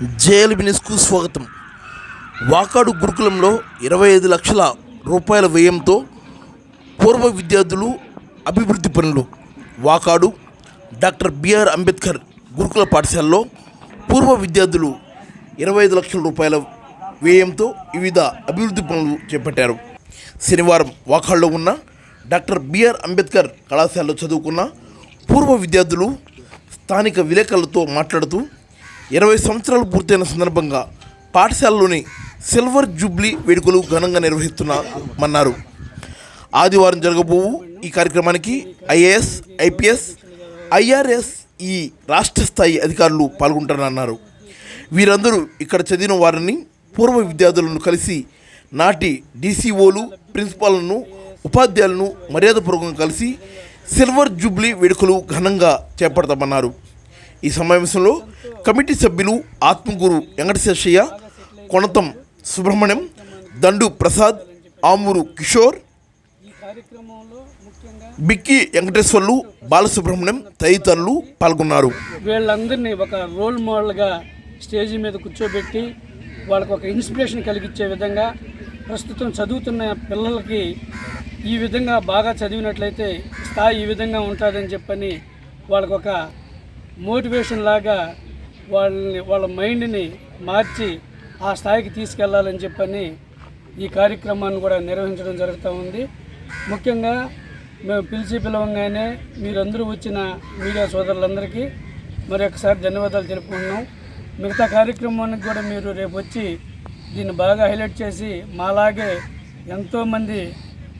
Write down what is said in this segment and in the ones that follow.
JL న్యూస్కు స్వాగతం. వాకాడు గురుకులంలో ఇరవై ఐదు లక్షల రూపాయల వ్యయంతో పూర్వ విద్యార్థులు అభివృద్ధి పనులు. వాకాడు డాక్టర్ బిఆర్ అంబేద్కర్ గురుకుల పాఠశాలలో పూర్వ విద్యార్థులు ఇరవై ఐదు లక్షల రూపాయల వ్యయంతో వివిధ అభివృద్ధి పనులు చేపట్టారు. శనివారం వాకాడులో ఉన్న డాక్టర్ బిఆర్ అంబేద్కర్ కళాశాలలో చదువుకున్న పూర్వ విద్యార్థులు స్థానిక విలేకరులతో మాట్లాడుతూ ఇరవై సంవత్సరాలు పూర్తయిన సందర్భంగా పాఠశాలలోని సిల్వర్ జూబ్లీ వేడుకలు ఘనంగా నిర్వహిస్తున్నామన్నారు. ఆదివారం జరగబోవు ఈ కార్యక్రమానికి ఐఏఎస్ ఐపీఎస్ ఐఆర్ఎస్ ఈ రాష్ట్ర స్థాయి అధికారులు పాల్గొంటారన్నారు. వీరందరూ ఇక్కడ చదివిన వారిని పూర్వ విద్యార్థులను కలిసి నాటి డీసీఓలు ప్రిన్సిపాల్లను ఉపాధ్యాయులను మర్యాదపూర్వకంగా కలిసి సిల్వర్ జూబ్లీ వేడుకలు ఘనంగా చేపడతామన్నారు. ఈ సమావేశంలో కమిటీ సభ్యులు ఆత్మగురు వెంకటశేషయ్య కొనతం సుబ్రహ్మణ్యం దండు ప్రసాద్ ఆమూరు కిషోర్ బిక్కి వెంకటేశ్వర్లు బాలసుబ్రహ్మణ్యం తదితరులు పాల్గొన్నారు. వీళ్ళందరినీ ఒక రోల్ మోడల్గా స్టేజి మీద కూర్చోబెట్టి వాళ్ళకు ఒక ఇన్స్పిరేషన్ కలిగించే విధంగా ప్రస్తుతం చదువుతున్న పిల్లలకి ఈ విధంగా బాగా చదివినట్లయితే స్థాయి ఈ విధంగా ఉంటుందని చెప్పని వాళ్ళకు ఒక మోటివేషన్ లాగా వాళ్ళని వాళ్ళ మైండ్ని మార్చి ఆ స్థాయికి తీసుకెళ్ళాలని చెప్పని ఈ కార్యక్రమాన్ని కూడా నిర్వహించడం జరుగుతూ ఉంది. ముఖ్యంగా మేము పిలిచి పిలవంగానే మీరందరూ వచ్చిన మీడియా సోదరులందరికీ మరి ఒకసారి ధన్యవాదాలు తెలుపుకుంటున్నాం. మిగతా కార్యక్రమానికి కూడా మీరు రేపు వచ్చి దీన్ని బాగా హైలైట్ చేసి మాలాగే ఎంతోమంది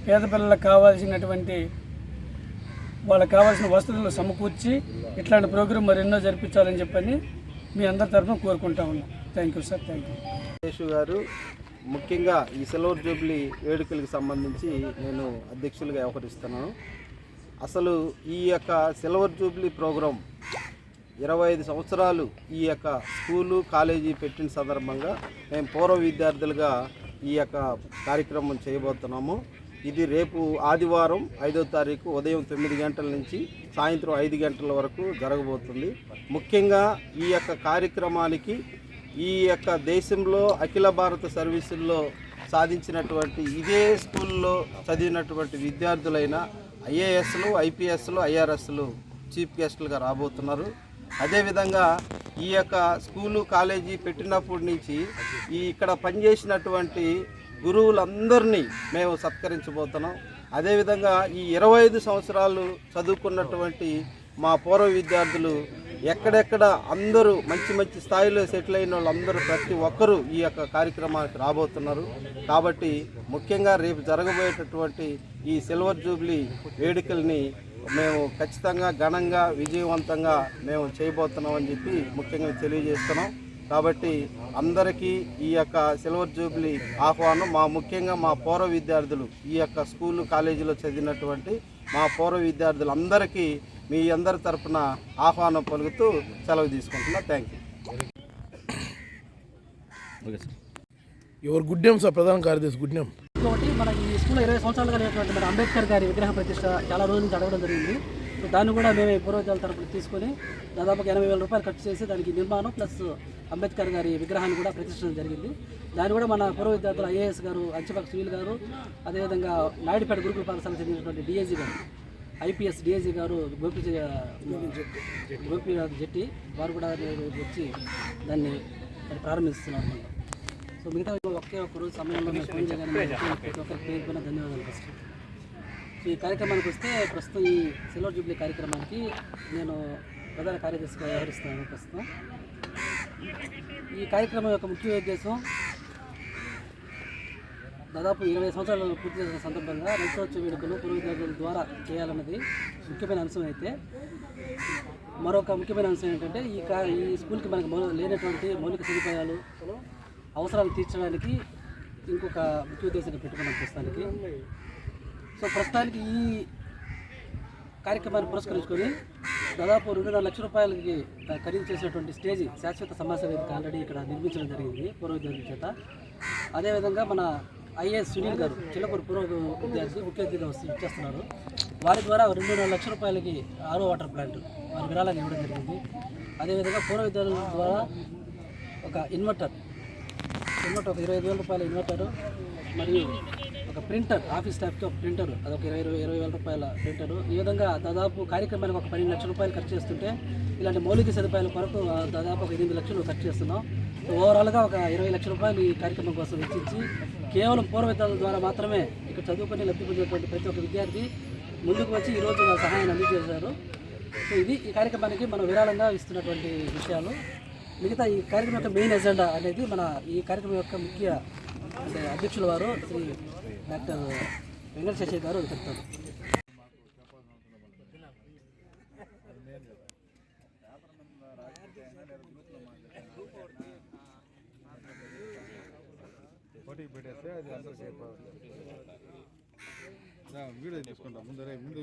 పేద పిల్లలకు కావాల్సినటువంటి వాళ్ళకి కావాల్సిన వసతులు సమకూర్చి ఇట్లాంటి ప్రోగ్రాం మరి ఎన్నో జరిపించాలని చెప్పని మీ అందరి తరఫున కోరుకుంటా ఉన్నాం. Thank you sir thank you గారు ముఖ్యంగా ఈ సిల్వర్ జూబ్లీ వేడుకలకు సంబంధించి నేను అధ్యక్షులుగా వ్యవహరిస్తున్నాను. అసలు ఈ యొక్క సిల్వర్ జూబ్లీ ప్రోగ్రాం ఇరవై ఐదు సంవత్సరాలు ఈ యొక్క స్కూలు కాలేజీ పెట్టిన సందర్భంగా మేము పూర్వ విద్యార్థులుగా ఈ యొక్క కార్యక్రమం చేయబోతున్నాము. ఇది రేపు ఆదివారం ఐదో తారీఖు ఉదయం తొమ్మిది గంటల నుంచి సాయంత్రం ఐదు గంటల వరకు జరగబోతుంది. ముఖ్యంగా ఈ యొక్క కార్యక్రమానికి ఈ యొక్క దేశంలో అఖిల భారత సర్వీసుల్లో సాధించినటువంటి ఇదే స్కూల్లో చదివినటువంటి విద్యార్థులైన ఐఏఎస్లు ఐపీఎస్లు ఐఆర్ఎస్లు చీఫ్ గెస్టులుగా రాబోతున్నారు. అదేవిధంగా ఈ యొక్క స్కూలు కాలేజీ పెట్టినప్పటి నుంచి ఈ ఇక్కడ పనిచేసినటువంటి గురువులందరినీ మేము సత్కరించబోతున్నాం. అదేవిధంగా ఈ ఇరవై ఐదు సంవత్సరాలు చదువుకున్నటువంటి మా పూర్వ విద్యార్థులు ఎక్కడెక్కడ అందరూ మంచి మంచి స్థాయిలో సెటిల్ అయిన వాళ్ళందరూ ప్రతి ఒక్కరూ ఈ యొక్క కార్యక్రమానికి రాబోతున్నారు. కాబట్టి ముఖ్యంగా రేపు జరగబోయేటటువంటి ఈ సిల్వర్ జూబ్లీ వేడుకల్ని మేము ఖచ్చితంగా ఘనంగా విజయవంతంగా మేము చేయబోతున్నామని చెప్పి ముఖ్యంగా తెలియజేస్తున్నాం. కాబట్టి అందరికీ ఈ యొక్క సిల్వర్ జూబ్లీ ఆహ్వానం మా ముఖ్యంగా మా పూర్వ విద్యార్థులు ఈ యొక్క స్కూలు కాలేజీలో చదివినటువంటి మా పూర్వ విద్యార్థులందరికీ మీ అందరి తరపున ఆహ్వానం పలుకుతూ సెలవు తీసుకుంటున్నా. థ్యాంక్ యూ ఎవరు గుడ్డెం సార్. ప్రధాన కార్యదర్శి గుడ్డెం ఇంకొకటి మన ఈ స్కూల్లో ఇరవై సంవత్సరాలుగా లేనటువంటి మన అంబేద్కర్ గారి విగ్రహ ప్రతిష్ట చాలా రోజుల నుంచి అడగడం జరిగింది. సో దాన్ని కూడా మేమే పూర్వజాల తరపున తీసుకొని దాదాపు ఎనభై వేల రూపాయలు ఖర్చు చేసి దానికి నిర్మాణం ప్లస్ అంబేద్కర్ గారి విగ్రహాన్ని కూడా ప్రతిష్ఠించడం జరిగింది. దాన్ని కూడా మన పూర్వ విద్యార్థులు ఐఏఎస్ గారు అంచపక్ సునీల్ గారు అదేవిధంగా నాయుడుపేట గురుకుల పాఠశాల చెందినటువంటి డిఏజీ గారు ఐపీఎస్ డిఏజీ గారు గోపి గోపి జెట్టి వారు కూడా వచ్చి దాన్ని ప్రారంభిస్తున్నారు సో మిగతా ఒకే ఒక్క రోజు సమయంలో ఫోన్ ప్రతి పేరు పైన ధన్యవాదాలు ఫస్ట్. ఈ కార్యక్రమానికి వస్తే ప్రస్తుతం ఈ సిల్వర్ జూబ్లీ కార్యక్రమానికి నేను ప్రధాన కార్యదర్శిగా వ్యవహరిస్తాను ప్రస్తుతం. ఈ కార్యక్రమం యొక్క ముఖ్య ఉద్దేశం దాదాపు ఇరవై సంవత్సరాలు పూర్తి చేసిన సందర్భంగా రైతోత్సవ వేడుకలు పూర్వ ద్వారా చేయాలన్నది ముఖ్యమైన అంశం అయితే. మరొక ముఖ్యమైన అంశం ఏంటంటే ఈ కా ఈ స్కూల్కి మనకు లేనటువంటి మౌలిక సదుపాయాలు అవసరాలు తీర్చడానికి ఇంకొక ముఖ్య ఉద్దేశంగా పెట్టుకున్నాం ప్రస్తుతానికి. సో ప్రస్తుతానికి ఈ కార్యక్రమాన్ని పురస్కరించుకొని దాదాపు రెండున్నర లక్షల రూపాయలకి ఖరీదు చేసినటువంటి స్టేజ్ శాశ్వత సమావేశ వేదిక ఆల్రెడీ ఇక్కడ నిర్మించడం జరిగింది పూర్వోద్యోగుల చేత. అదేవిధంగా మన ఐఏఎస్ సునీల్ గారు చిల్లపూర్ పూర్వ విద్యార్థి ముఖ్య అతిథిగా ఇచ్చేస్తున్నారు వారి ద్వారా రెండున్నర లక్షల రూపాయలకి ఆరో వాటర్ ప్లాంట్ వారి విరాళాన్ని ఇవ్వడం జరిగింది. అదేవిధంగా పూర్వ విద్యార్థుల ద్వారా ఒక ఇన్వర్టర్ ఇన్వర్టర్ ఒక ఇరవై ఐదు వేల రూపాయల ఇన్వర్టర్ మరియు ఒక ప్రింటర్ ఆఫీస్ స్టాఫ్కి ఒక ప్రింటర్ అదొక ఇరవై ఇరవై ఇరవై వేల రూపాయల ప్రింటర్. ఈ విధంగా దాదాపు కార్యక్రమానికి ఒక పన్నెండు లక్షల రూపాయలు ఖర్చు చేస్తుంటే ఇలాంటి మౌలిక సదుపాయాల కొరకు దాదాపు ఒక ఎనిమిది లక్షలు ఖర్చు చేస్తున్నాం. సో ఓవరాల్గా ఒక ఇరవై లక్షల రూపాయలు ఈ కార్యక్రమం కోసం వెచ్చించి కేవలం పూర్వ ద్వారా మాత్రమే ఇక్కడ చదువుకొని లబ్ధి పొందినటువంటి ప్రతి ఒక్క విద్యార్థి ముందుకు వచ్చి ఈరోజు సహాయాన్ని అందజేశారు సో ఇది ఈ కార్యక్రమానికి మనం విరాళంగా ఇస్తున్నటువంటి విషయాలు. మిగతా ఈ కార్యక్రమం యొక్క మెయిన్ ఎజెండా అనేది మన ఈ కార్యక్రమం యొక్క ముఖ్య అంటే అధ్యక్షుల వారు శ్రీ డాక్టర్ వెంకట శశి గారు చెప్తారు పోటీ పెట్టేస్తే అది అందరికీ వీడియో తీసుకుంటాం ముందరే ముందు